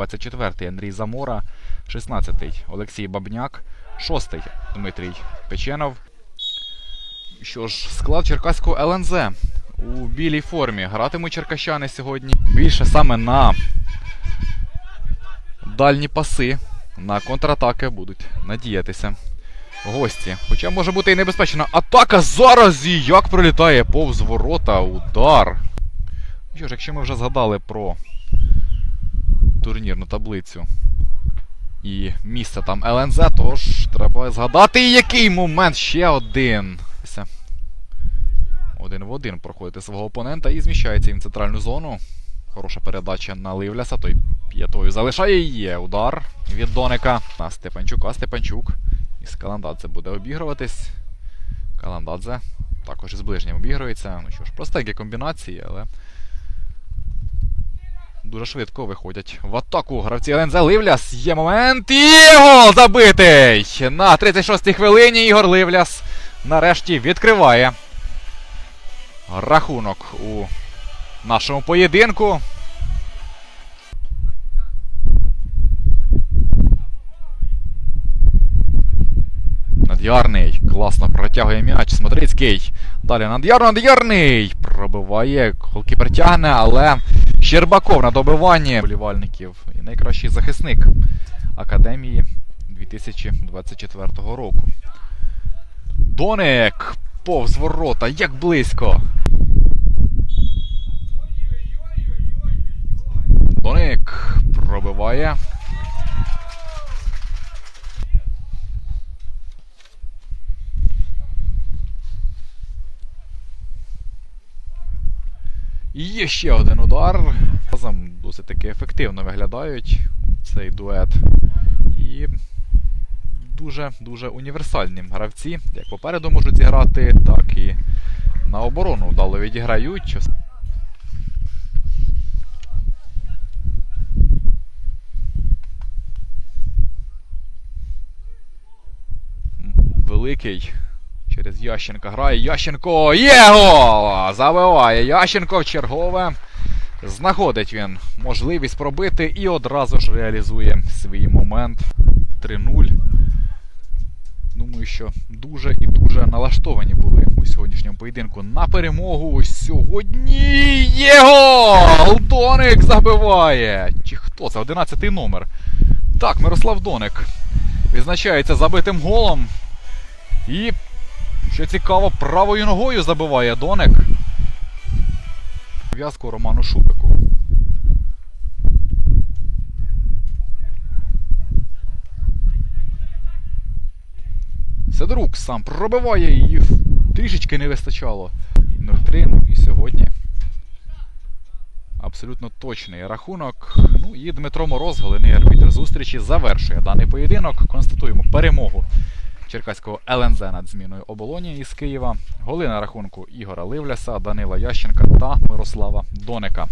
24-й Андрій Замора, 16-й Олексій Бабняк, 6-й Дмитрій Печенов. Що ж, склад черкаського ЛНЗ у білій формі. Гратимуть черкащани сьогодні. Більше саме на дальні паси, на контратаки будуть надіятися. Гості. Хоча може бути і небезпечна атака зараз і як пролітає повз ворота. Удар. Що ж, якщо ми вже згадали про турнірну таблицю і місце там ЛНЗ, то ж треба згадати, і який момент ще один. Один в один проходити свого опонента і зміщається в центральну зону. Хороша передача на Ливляса, той п'ятою залишає її. Удар від Доника на Степанчука. Степанчук із Каландадзе буде обігруватись. Каландадзе також із ближнім обігрується. Ну що ж, простенькі комбінації, але дуже швидко виходять в атаку. Гравці ЛНЗ Ливляс. Є момент. І гол забитий! На 36-й хвилині Ігор Ливляс нарешті відкриває рахунок у нашому поєдинку. Над'ярний класно протягує м'яч. Смотрицький. Далі Над'яр, Над'ярний. Пробиває, голкіпер тягне, але Щербаков на добиванні болівальників. І найкращий захисник Академії 2024 року. Доник повз ворота, як близько. Доник пробиває. Є ще один удар. Разом досить таки ефективно виглядають цей дует. І дуже-дуже універсальні гравці. Як попереду можуть зіграти, так і на оборону вдало відіграють. Великий. Через Ященка грає. Ященко є гол! Забиває Ященко чергове. Знаходить він можливість пробити і одразу ж реалізує свій момент 3-0. Думаю, що дуже і дуже налаштовані були у сьогоднішньому поєдинку на перемогу. Сьогодні є гол! Доник забиває! Чи хто це? 11-й номер. Так, Мирослав Доник відзначається забитим голом. І, що цікаво, правою ногою забиває Доник. В'язку Роману Шубику. Сидорук сам пробиває її. Трішечки не вистачало. 0-3, ну і сьогодні. Абсолютно точний рахунок. Ну і Дмитро Мороз, головний арбітр зустрічі, завершує даний поєдинок. Констатуємо перемогу черкаського ЛНЗ над зміною оболоні із Києва. Голи на рахунку Ігора Ливляса, Данила Ященка та Мирослава Доника.